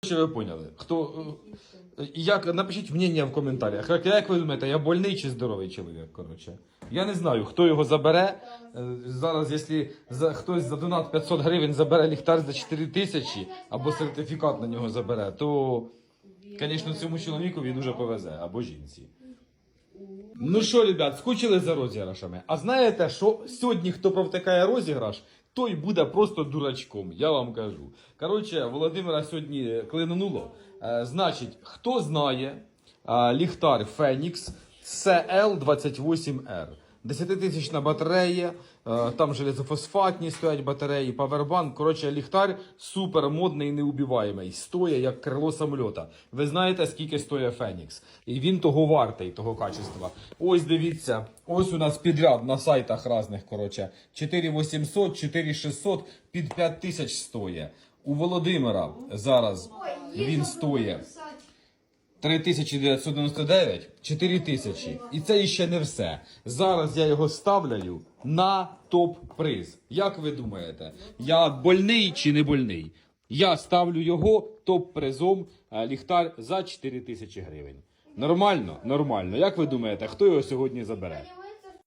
Чи ви поняли? Хто е, як напишіть мнення в коментарях. Як, як ви думаєте, я больний чи здоровий чоловік? Коротше, я не знаю, хто його забере. Е, Зараз, якщо хтось за донат 500 гривень забере ліхтар за 4 тисячі або сертифікат на нього забере, то, звісно, цьому чоловікові дуже повезе або жінці. Ну що, ребят, скучили за розіграшами? А знаєте, що сьогодні, хто провтикає розіграш, той буде просто дурачком, я вам кажу. Коротше, Володимира сьогодні клинануло. Е, значить, хто знає е, ліхтар Фенікс CL28R. 10-тисячна батарея, е, там железофосфатні стоять батареї, павербанк. Коротше, ліхтар супер модний і неубиваємий. Стоїть як крило самольота. Ви знаєте, скільки стоїть Фенікс? І він того вартий, того качества. Ось дивіться, ось у нас підряд на сайтах різних, коротше. 4800, 4600, під 5000 стоїть. У Володимира зараз він стоїть 3999, 4000. І це іще не все. Зараз я його ставляю на топ-приз. Як ви думаєте, я больний чи не больний? Я ставлю його топ-призом е, ліхтар за 4000 гривень. Нормально? Нормально. Як ви думаєте, хто його сьогодні забере?